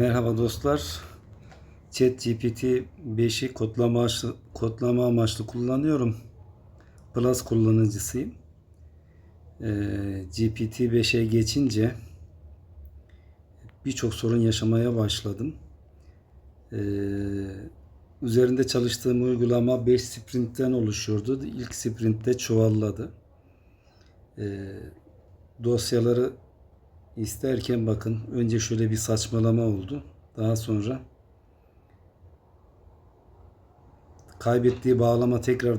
Merhaba dostlar. ChatGPT 5'i kodlama kodlama amaçlı kullanıyorum. Plus kullanıcısıyım. Ee, GPT 5'e geçince birçok sorun yaşamaya başladım. Ee, üzerinde çalıştığım uygulama 5 sprintten oluşuyordu. İlk sprintte çuvalladı. Ee, dosyaları isterken bakın önce şöyle bir saçmalama oldu. Daha sonra kaybettiği bağlama tekrar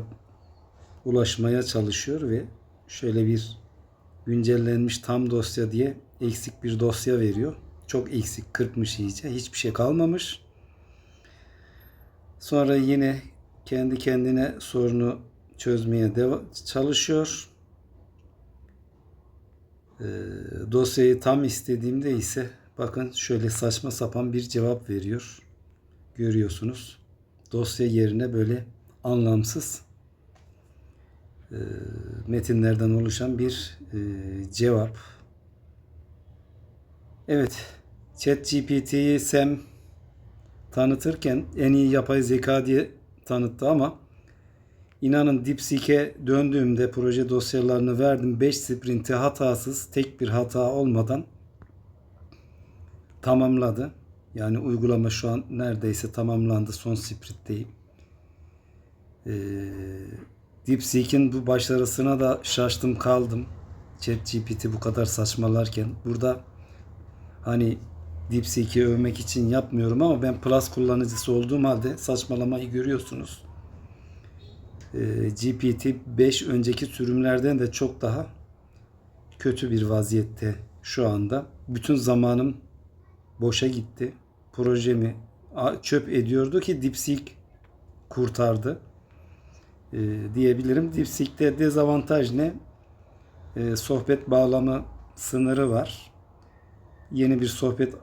ulaşmaya çalışıyor ve şöyle bir güncellenmiş tam dosya diye eksik bir dosya veriyor. Çok eksik kırpmış iyice. Hiçbir şey kalmamış. Sonra yine kendi kendine sorunu çözmeye çalışıyor. Ee, dosyayı tam istediğimde ise bakın şöyle saçma sapan bir cevap veriyor. Görüyorsunuz. Dosya yerine böyle anlamsız e, metinlerden oluşan bir e, cevap. Evet. ChatGPT'yi Sam tanıtırken en iyi yapay zeka diye tanıttı ama İnanın DeepSeek'e döndüğümde proje dosyalarını verdim. 5 sprinti hatasız, tek bir hata olmadan tamamladı. Yani uygulama şu an neredeyse tamamlandı. Son sprintteyim. Ee, DeepSeek'in bu başarısına da şaştım kaldım. ChatGPT bu kadar saçmalarken. Burada hani DeepSeek'i övmek için yapmıyorum ama ben Plus kullanıcısı olduğum halde saçmalamayı görüyorsunuz. Ee, GPT-5 önceki sürümlerden de çok daha kötü bir vaziyette şu anda. Bütün zamanım boşa gitti. Projemi çöp ediyordu ki DeepSeek kurtardı Ee, diyebilirim. DeepSeek'te dezavantaj ne? Ee, sohbet bağlamı sınırı var. Yeni bir sohbet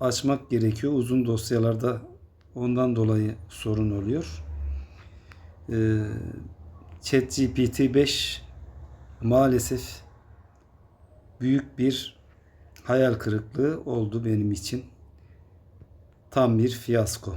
açmak gerekiyor. Uzun dosyalarda ondan dolayı sorun oluyor. Ee, ChatGPT 5 maalesef büyük bir hayal kırıklığı oldu benim için. Tam bir fiyasko.